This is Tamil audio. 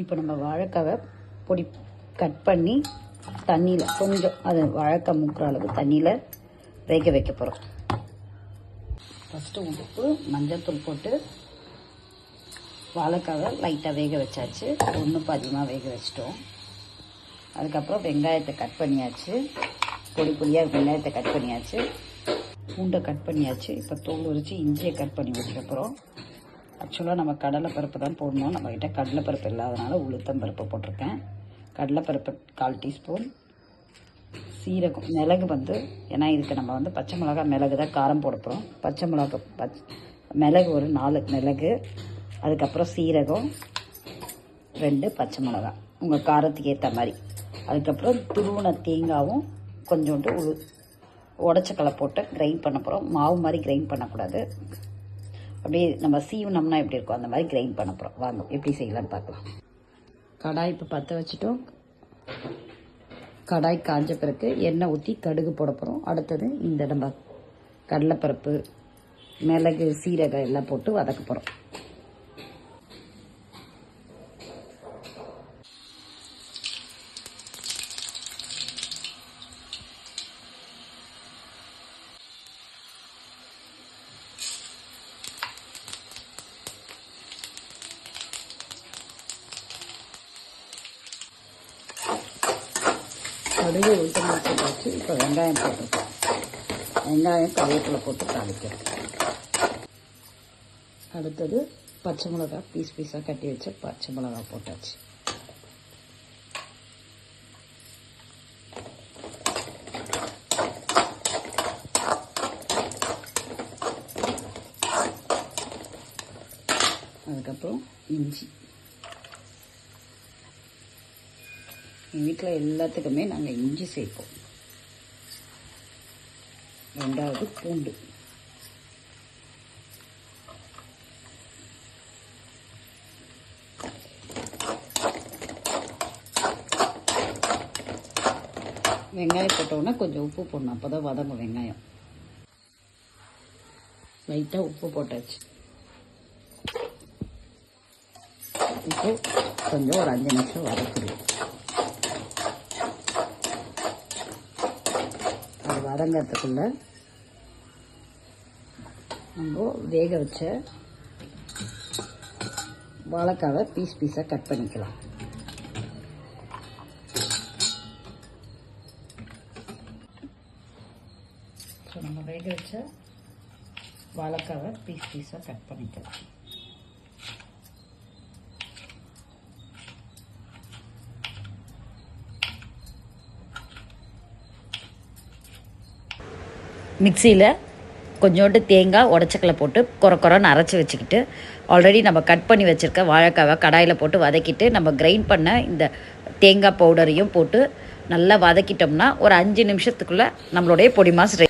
இப்போ நம்ம வாழைக்காவை பொடி கட் பண்ணி தண்ணியில் கொஞ்சம் அது வாழைக்காய் முக்கிற அளவு தண்ணியில் வேக வைக்க போகிறோம் ஃபஸ்ட்டு உப்பு மஞ்சள்தூள் போட்டு வாழைக்காவை லைட்டாக வேக வச்சாச்சு. ஒன்று பாதியமாக வேக வச்சிட்டோம். அதுக்கப்புறம் வெங்காயத்தை கட் பண்ணியாச்சு. பொடி பொடியாக வெங்காயத்தை கட் பண்ணியாச்சு. பூண்டை கட் பண்ணியாச்சு. இப்போ தோல் உரித்து இஞ்சியை கட் பண்ணி வச்சுக்கப்புறம் ஆக்சுவலாக நம்ம கடலைப்பருப்பு தான் போடணும். நம்மக்கிட்ட கடலைப்பருப்பு இல்லாதனால உளுத்தம் பருப்பு போட்டிருக்கேன். கடலைப்பருப்பு கால் டீஸ்பூன். சீரகம் மிளகு வந்து ஏன்னா இதுக்கு நம்ம வந்து பச்சை மிளகா மிளகு தான் காரம் போட போகிறோம் பச்சை மிளகா பச் மிளகு ஒரு நாலு மிளகு அதுக்கப்புறம் சீரகம் ரெண்டு பச்சை மிளகா. உங்கள் காரத்துக்கு ஏற்ற மாதிரி. அதுக்கப்புறம் துருவன தேங்காவும் கொஞ்சோண்டு உளு உடச்சக்கலை போட்டு கிரைண்ட் பண்ண போகிறோம் மாவு மாதிரி கிரைண்ட் பண்ணக்கூடாது. அப்படியே நம்ம சீவனம்னா எப்படி இருக்கும்? அந்த மாதிரி கிரைண்ட் பண்ண போகிறோம் வாங்க எப்படி செய்யலாம்னு பார்க்கலாம். கடாய் இப்போ பற்ற வச்சுட்டோம். கடாய் காஞ்ச பிறகு எண்ணெய் ஊற்றி கடுகு போட போகிறோம் அடுத்தது இந்த நம்ம கடலைப்பருப்பு மிளகு சீரகம் எல்லாம் போட்டு வதக்க போகிறோம் கடுகு உளுத்தம் வச்சு இப்போ வெங்காயம் போட்டுருக்கோம் வெங்காயம் கருவேப்பிலை போட்டு தாளிக்கிறோம் அடுத்தது பச்சை மிளகா பீஸ் பீஸாக கட்டி வச்ச பச்சை மிளகா போட்டாச்சு. அதுக்கப்புறம் இஞ்சி. எங்கள் வீட்டில் எல்லாத்துக்குமே நாங்கள் இஞ்சி சேர்ப்போம். ரெண்டாவது பூண்டு. வெங்காயம் போட்டோன்னா கொஞ்சம் உப்பு போடணும். அப்போ தான் வதங்கும் வெங்காயம். லைட்டாக உப்பு போட்டாச்சு. இப்போ கொஞ்சம் ஒரு அஞ்சு நிமிஷம் வதக்கிடுவோம் அது வதங்கிறதுக்குள்ள நம்ம வேக வச்ச வாழைக்காவை பீஸ் பீஸாக கட் பண்ணிக்கலாம். ஸோ நம்ம வேக வச்ச வாழைக்காவை பீஸ் பீஸாக கட் பண்ணிக்கலாம். மிக்சியில் கொஞ்சோண்டு தேங்காய் உடச்சக்கலை போட்டு குறை குறைன்னு அரைச்சி வச்சுக்கிட்டு ஆல்ரெடி நம்ம கட் பண்ணி வச்சுருக்க வாழைக்காவை கடாயில் போட்டு வதக்கிட்டு நம்ம கிரைண்ட் பண்ண இந்த தேங்காய் பவுடரையும் போட்டு நல்லா வதக்கிட்டோம்னா ஒரு அஞ்சு நிமிஷத்துக்குள்ளே நம்மளுடைய பொடி மாஸ்